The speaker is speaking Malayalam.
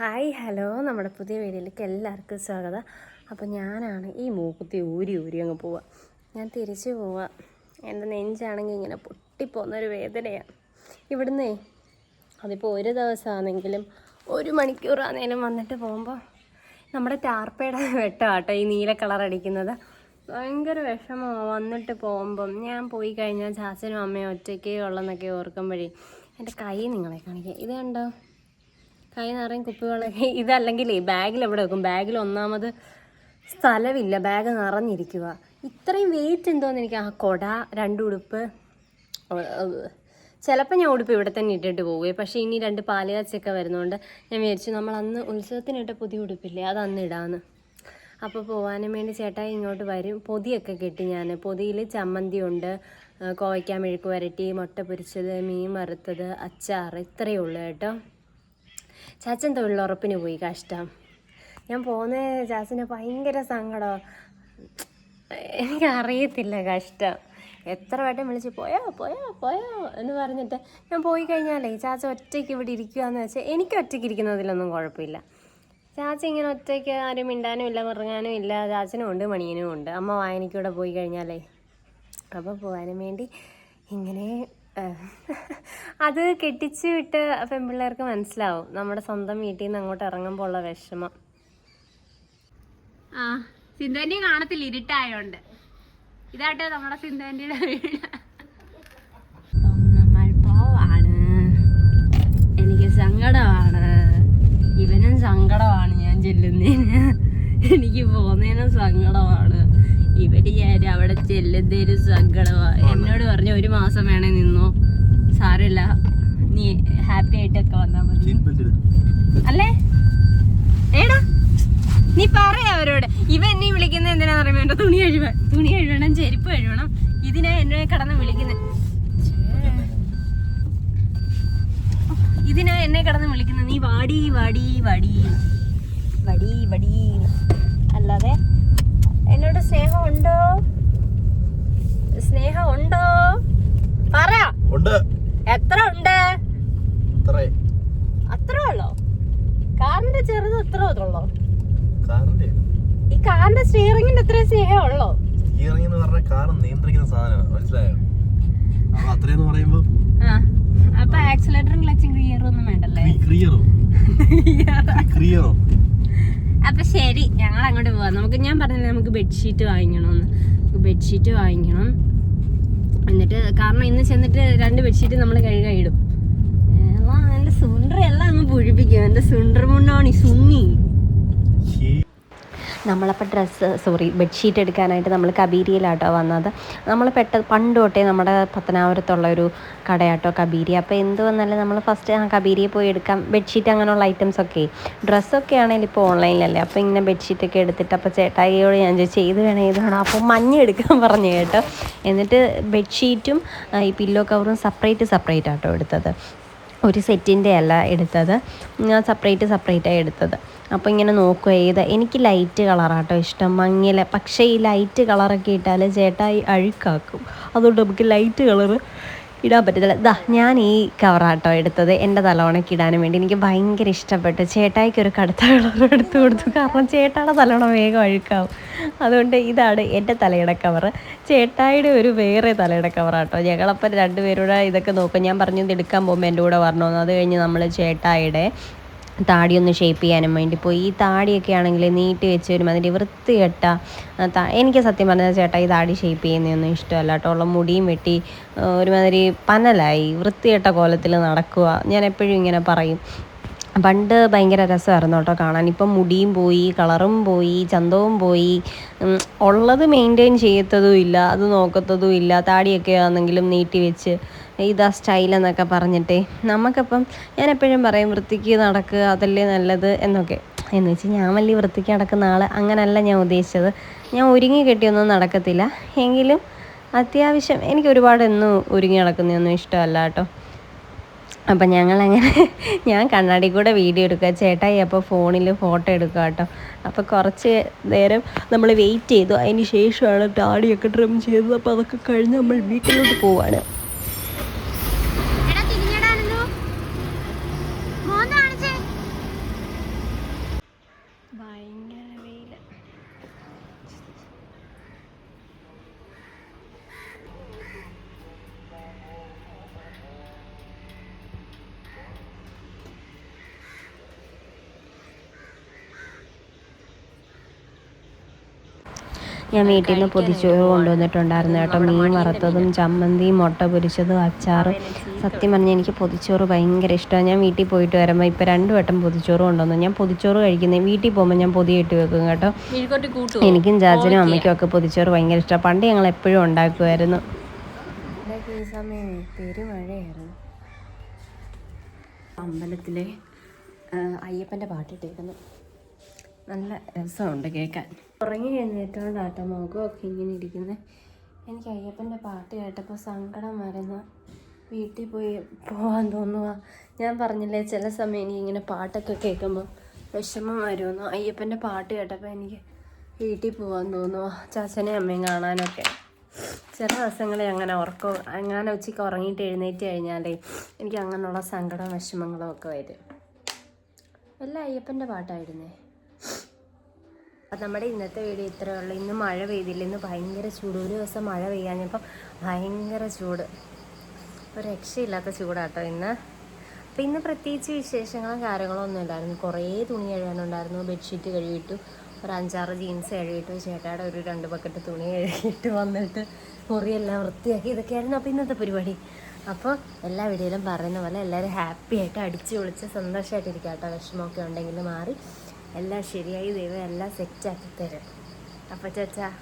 Hi hello. നമ്മുടെ പുതിയ വീഡിയോയിലേക്ക് എല്ലാവർക്കും സ്വാഗതം. അപ്പോൾ ഞാനാണ് ഈ മൂക്കുത്തി ഊരി ഊരി അങ്ങ് പോവുക. ഞാൻ തിരിച്ചു പോവുക. എന്റെ നെഞ്ചാണെങ്കിൽ ഇങ്ങനെ പൊട്ടിപ്പോകുന്നൊരു വേദനയാണ്. ഇവിടുന്നേ അതിപ്പോൾ ഒരു ദിവസമാണെങ്കിലും ഒരു മണിക്കൂറാണെങ്കിലും വന്നിട്ട് പോകുമ്പോൾ നമ്മുടെ ടാർപ്പയുടെ വെട്ടമാട്ടോ ഈ നീല കളർ അടിക്കുന്നത്. ഭയങ്കര വിഷമമാണ് വന്നിട്ട് പോകുമ്പം. ഞാൻ പോയി കഴിഞ്ഞാൽ ചാച്ചനും അമ്മയും ഒറ്റയ്ക്കേ ഉള്ളെന്നൊക്കെ ഓർക്കുമ്പോഴേ എന്റെ കൈ നിങ്ങളെ കാണിക്കുക ഇത് കണ്ടോ? കൈ നിറയും കുപ്പികളൊക്കെ. ഇതല്ലെങ്കിൽ ബാഗിൽ എവിടെ വെക്കും? ബാഗിൽ ഒന്നാമത് സ്ഥലമില്ല. ബാഗ് നിറഞ്ഞിരിക്കുക. ഇത്രയും വെയിറ്റ് എന്തോന്ന് എനിക്ക് ആ കൊട രണ്ട് ഉടുപ്പ് ചിലപ്പോൾ ഞാൻ ഉടുപ്പ് ഇവിടെ തന്നെ ഇട്ടിട്ട് പോവുകയെ. പക്ഷേ ഇനി രണ്ട് പാലുകാച്ചൊക്കെ വരുന്നതുകൊണ്ട് ഞാൻ വിചാരിച്ചു നമ്മൾ അന്ന് ഉത്സവത്തിനിട്ട പുതിയ ഉടുപ്പില്ലേ അത് അന്ന് ഇടാന്ന്. അപ്പോൾ പോകാനും വേണ്ടി ചേട്ടാ ഇങ്ങോട്ട് വരും. പൊതിയൊക്കെ കെട്ടി ഞാൻ പൊതിയിൽ ചമ്മന്തി ഉണ്ട് കോവയ്ക്കാൻ കോവയ്ക്ക മെഴുക്ക് വരട്ടി മുട്ട പൊരിച്ചത് മീൻ വറുത്തത് അച്ചാർ ഇത്രയേ ഉള്ളൂ കേട്ടോ. ചാച്ചൻ തൊഴിലുറപ്പിന് പോയി കഷ്ടം? ഞാൻ പോകുന്ന ചാച്ചന് ഭയങ്കര സങ്കടം. എനിക്കറിയത്തില്ല കഷ്ടം. എത്ര വട്ടം വിളിച്ച് പോയോ പോയോ പോയോ എന്ന് പറഞ്ഞിട്ട് ഞാൻ പോയി കഴിഞ്ഞാലേ ചാച്ച ഒറ്റയ്ക്ക് ഇവിടെ ഇരിക്കുകയെന്ന് വെച്ചാൽ എനിക്ക് ഒറ്റയ്ക്ക് ഇരിക്കുന്നതിലൊന്നും കുഴപ്പമില്ല. ചാച്ച ഇങ്ങനെ ഒറ്റയ്ക്ക് ആരും മിണ്ടാനും ഇല്ല മുറങ്ങാനും ഇല്ല. ചാച്ചനും ഉണ്ട് മണിയനും ഉണ്ട്. അമ്മ വായനയ്ക്കൂടെ പോയി കഴിഞ്ഞാലേ. അപ്പോൾ പോകാനും വേണ്ടി ഇങ്ങനെ അത് കെട്ടിച്ച് വിട്ട് പെൺപിള്ളേർക്ക് മനസ്സിലാവും. നമ്മുടെ സ്വന്തം വീട്ടിൽ നിന്ന് അങ്ങോട്ട് ഇറങ്ങുമ്പോൾ ഉള്ള വിഷമം. ആ സിന്ധുവിന്റെ കാണത്തില്ല ഇരുട്ടായോണ്ട്. ഇതാട്ടെ നമ്മുടെ സിന്ധുവിന്റെ വീട്. നമ്മൾ പോവാണ്. എനിക്ക് സങ്കടമാണ്. ഇവനും സങ്കടമാണ് ഞാൻ ചെല്ലുന്നതിന്. എനിക്ക് പോകുന്നതിനും സങ്കടമാണ്. ഇവർ ഞാൻ അവിടെ ചെല്ലുന്നതിന് സങ്കടമാ എന്നോട് പറഞ്ഞു ഒരു മാസം വേണേ നിന്നോ. സാരമില്ല. നീ ഹാപ്പി ആയിട്ടൊക്കെ വന്നാ മതി. അല്ലേ? ഏടാ നീ പറയാ അവരോട്. ഇവ എന്നെ വിളിക്കുന്നത് എന്തിനാ പറയുമ്പോ എന്റെ തുണി കഴുകാൻ തുണി കഴുകണം ചെരുപ്പ് കഴുകണം ഇതിനാ എന്നെ കടന്ന് വിളിക്കുന്നത് ഇതിനാ എന്നെ കടന്ന് വിളിക്കുന്നത് നീ വാടി വാടി വാടി. വടി വടി. അല്ലാതെ എന്നോട് സ്നേഹം ഉണ്ടോ സ്നേഹം ഉണ്ടോ പറ. ഉണ്ട്. എത്ര ഉണ്ട്? അത്രേ. ഉള്ളോ കാറിന്റെ ചെറുത് എത്ര കാറിന്റെ. ഈ കാറിന്റെ സ്റ്റിയറിംഗിന്റെ എത്ര സ്നേഹം ഉള്ളോ സ്റ്റിയറിംഗ് എന്ന് പറഞ്ഞ കാർ നിയന്ത്രിക്കുന്ന സാധനമാണ് മനസ്സിലായോ? അപ്പൊ അത്രയെന്ന് പറയുമ്പോ ആ അപ്പൊ ആക്സിലേറ്ററും ക്ലച്ചും ഗിയറും ഒന്നും വേണ്ടല്ലേ? ക്രിയറോ ക്രിയറോ അപ്പൊ ശരി ഞങ്ങൾ അങ്ങോട്ട് പോവാം. നമുക്ക് ഞാൻ പറഞ്ഞില്ലേ നമുക്ക് ബെഡ്ഷീറ്റ് വാങ്ങിക്കണമെന്ന് ബെഡ്ഷീറ്റ് വാങ്ങിക്കണം. എന്നിട്ട് കാരണം ഇന്ന് ചെന്നിട്ട് രണ്ട് ബെഡ്ഷീറ്റ് നമ്മൾ കഴുകാൻ ഇടും. എല്ലാം സുണ്ടർ എല്ലാം അങ്ങ് പുഴിപ്പിക്കും. എന്റെ സുണ്ടർ മുണ്ണാണി സുണ്ണി നമ്മളപ്പോൾ ഡ്രസ്സ് സോറി ബെഡ്ഷീറ്റ് എടുക്കാനായിട്ട് നമ്മൾ കബീരിയിലാട്ടോ വന്നത്. നമ്മൾ പെട്ട പണ്ട് തൊട്ടേ നമ്മുടെ പത്തനാപുരത്തുള്ള ഒരു കടയാട്ടോ കബീരി. അപ്പോൾ എന്ത് വന്നാലും നമ്മൾ ഫസ്റ്റ് ആ കബീരിയെ പോയി എടുക്കാം. ബെഡ്ഷീറ്റ് അങ്ങനെയുള്ള ഐറ്റംസ് ഒക്കെ. ഡ്രസ്സൊക്കെ ആണെങ്കിൽ ഇപ്പോൾ ഓൺലൈനിലല്ലേ അപ്പോൾ ഇങ്ങനെ ബെഡ്ഷീറ്റൊക്കെ എടുത്തിട്ട് അപ്പോൾ ചേട്ടായിയോട് ഞാൻ ഏത് വേണം വേണം? അപ്പോൾ മഞ്ഞ എടുക്കാൻ പറഞ്ഞു കേട്ടോ. എന്നിട്ട് ബെഡ്ഷീറ്റും ഈ പില്ലോ കവറും സെപ്പറേറ്റ് സെപ്പറേറ്റ് ആട്ടോ എടുത്തത്. ഒരു സെറ്റിന്റെ അല്ല എടുത്തത്. ഞാൻ സെപ്പറേറ്റ് സെപ്പറേറ്റായി എടുത്തത്. അപ്പോൾ ഇങ്ങനെ നോക്കുക ഏത്? എനിക്ക് ലൈറ്റ് കളറാട്ടോ ഇഷ്ടം. മങ്ങില പക്ഷേ ഈ ലൈറ്റ് കളറൊക്കെ ഇട്ടാൽ ചേട്ടായി അഴുക്കാക്കും. അതുകൊണ്ട് നമുക്ക് ലൈറ്റ് കളറ് ഇടാൻ പറ്റത്തില്ല. ദാ ഞാൻ ഈ കവറാട്ടോ എടുത്തത്. എന്റെ തലവണയ്ക്ക് ഇടാനും വേണ്ടി. എനിക്ക് ഭയങ്കര ഇഷ്ടപ്പെട്ടു. ചേട്ടായിക്ക് ഒരു കടുത്ത കളർ എടുത്തു കൊടുത്തു. കാരണം ചേട്ടായുടെ തലവണ വേഗം അഴുക്കാവും. അതുകൊണ്ട് ഇതാണ് എന്റെ തലയുടെ കവറ് ചേട്ടായിയുടെ ഒരു വേറെ തലയുടെ കവറാട്ടോ ഞങ്ങളപ്പം രണ്ടുപേരുടെ ഇതൊക്കെ നോക്കും. ഞാൻ പറഞ്ഞു ഇത് എടുക്കാൻ പോകുമ്പോൾ എന്റെ കൂടെ വരണമെന്ന്. അത് കഴിഞ്ഞ് നമ്മൾ ചേട്ടായിയുടെ താടി ഒന്ന് ഷേപ്പ് ചെയ്യാനും വേണ്ടി. പോയി ഈ താടിയൊക്കെ ആണെങ്കിൽ നീട്ടി വെച്ച് ഒരുമാതിരി വൃത്തികെട്ട എനിക്ക് സത്യം പറഞ്ഞാൽ ചേട്ടാ ഈ താടി ഷേപ്പ് ചെയ്യുന്നതൊന്നും ഇഷ്ടമല്ല കേട്ടോ. ഉള്ള മുടിയും വെട്ടി ഒരുമാതിരി പനലായി വൃത്തികെട്ട കോലത്തിൽ നടക്കുക. ഞാൻ എപ്പോഴും ഇങ്ങനെ പറയും. പണ്ട് ഭയങ്കര രസമായിരുന്നു കേട്ടോ കാണാൻ. ഇപ്പം മുടിയും പോയി കളറും പോയി ചന്തവും പോയി. ഉള്ളത് മെയിന്റെയിൻ ചെയ്യത്തതും ഇല്ല അത് നോക്കത്തതും ഇല്ല. താടിയൊക്കെ ആണെങ്കിലും നീട്ടി വെച്ച് ഇതാ സ്റ്റൈൽ എന്നൊക്കെ പറഞ്ഞിട്ടേ. നമുക്കപ്പം ഞാൻ എപ്പോഴും പറയും വൃത്തിക്ക് നടക്കുക അതല്ലേ നല്ലത് എന്നൊക്കെ. എന്ന് വെച്ച് ഞാൻ വലിയ വൃത്തിക്ക് നടക്കുന്ന ആൾ അങ്ങനല്ല ഞാൻ ഉദ്ദേശിച്ചത്. ഞാൻ ഒരുങ്ങി കെട്ടിയൊന്നും നടക്കത്തില്ല. എങ്കിലും അത്യാവശ്യം എനിക്ക് ഒരുപാട് എന്നും ഒരുങ്ങി നടക്കുന്നതൊന്നും ഇഷ്ടമല്ല കേട്ടോ. അപ്പം ഞങ്ങളങ്ങനെ ഞാൻ കണ്ണാടി കൂടെ വീഡിയോ എടുക്കുക. ചേട്ടായി അപ്പോൾ ഫോണിൽ ഫോട്ടോ എടുക്കുക കേട്ടോ. അപ്പോൾ കുറച്ച് നേരം നമ്മൾ വെയിറ്റ് ചെയ്തു. അതിന് ശേഷമാണ് താടിയൊക്കെ ട്രിം ചെയ്തത്. അപ്പോൾ അതൊക്കെ കഴിഞ്ഞ് നമ്മൾ വീട്ടിലോട്ട് പോവാണ്. ഞാൻ വീട്ടിൽ നിന്ന് പൊതിച്ചോറ് കൊണ്ടുവന്നിട്ടുണ്ടായിരുന്നു കേട്ടോ. മീൻ വറുത്തതും ചമ്മന്തി മുട്ട പൊരിച്ചതും അച്ചാറും. സത്യം പറഞ്ഞാൽ എനിക്ക് പൊതിച്ചോറ് ഭയങ്കര ഇഷ്ടമാണ് ഞാൻ വീട്ടിൽ പോയിട്ട് വരുമ്പോൾ ഇപ്പോൾ രണ്ടു വട്ടം പൊതിച്ചോറ് കൊണ്ടുവന്നു. ഞാൻ പൊതിച്ചോറ് കഴിക്കുന്നത് വീട്ടിൽ പോകുമ്പോൾ ഞാൻ പൊതി ഇട്ട് വെക്കും കേട്ടോ. എനിക്കും ചാച്ചനും അമ്മയ്ക്കും ഒക്കെ പൊതിച്ചോറ് ഭയങ്കര ഇഷ്ടമാണ് പണ്ട് ഞങ്ങൾ എപ്പോഴും ഉണ്ടാക്കുമായിരുന്നു അമ്പലത്തിലെ അയ്യപ്പന്റെ പാട്ടിട്ടേക്കുന്നു നല്ല രസമുണ്ട് കേൾക്കാൻ. ഉറങ്ങി എഴുന്നേറ്റോണ്ടാട്ടോ മുഖമൊക്കെ ഇങ്ങനെ ഇരിക്കുന്നത് എനിക്ക് അയ്യപ്പന്റെ പാട്ട് കേട്ടപ്പോൾ സങ്കടം വരുന്ന. വീട്ടിൽ പോയി പോകാൻ തോന്നുക ഞാൻ പറഞ്ഞില്ലേ ചില സമയം എനിക്ക് ഇങ്ങനെ പാട്ടൊക്കെ കേൾക്കുമ്പോൾ വിഷമം വരുമെന്നു അയ്യപ്പന്റെ പാട്ട് കേട്ടപ്പോൾ എനിക്ക് വീട്ടിൽ പോകാൻ തോന്നുക ചാച്ചനെയും അമ്മയും കാണാനൊക്കെ. ചില ദിവസങ്ങളിൽ അങ്ങനെ ഉറക്കം അങ്ങനെ ഉച്ചയ്ക്ക് ഉറങ്ങിയിട്ട് എഴുന്നേറ്റ് കഴിഞ്ഞാലേ എനിക്ക് അങ്ങനെയുള്ള സങ്കടം വിഷമങ്ങളും ഒക്കെ വരും. എല്ലാം അയ്യപ്പന്റെ പാട്ടായിരുന്നേ അപ്പം നമ്മുടെ ഇന്നത്തെ വീഡിയോ ഇത്രയേ ഉള്ളൂ. ഇന്ന് മഴ പെയ്തില്ല. ഇന്ന് ഭയങ്കര ചൂട്. ഒരു ദിവസം മഴ പെയ്യാഞ്ഞപ്പം ഭയങ്കര ചൂട്. ഒരു രക്ഷയില്ലാത്ത ചൂടാട്ടോ ഇന്ന്. അപ്പം ഇന്ന് പ്രത്യേകിച്ച് വിശേഷങ്ങളും കാര്യങ്ങളും ഒന്നും ഇല്ലായിരുന്നു. കുറേ തുണി കഴുകാനുണ്ടായിരുന്നു. ബെഡ്ഷീറ്റ് കഴുകിയിട്ടു ഒരു അഞ്ചാറ് ജീൻസ് കഴുകിയിട്ടു ചേട്ടായുടെ ഒരു രണ്ട് ബക്കറ്റ് തുണി കഴുകിയിട്ട് വന്നിട്ട് മുറിയെല്ലാം വൃത്തിയാക്കി ഇതൊക്കെയായിരുന്നു അപ്പോൾ ഇന്നത്തെ പരിപാടി. അപ്പോൾ എല്ലാ വീഡിയോയിലും പറയുന്ന പോലെ എല്ലാവരും ഹാപ്പി ആയിട്ട് അടിച്ച് പൊളിച്ച് സന്തോഷമായിട്ടിരിക്കുക കേട്ടോ വിഷമമൊക്കെ ഉണ്ടെങ്കിൽ മാറി. എല്ലാം ശരിയായി ദൈവം എല്ലാം സെറ്റാക്കി തരും. അപ്പം ചേച്ചാ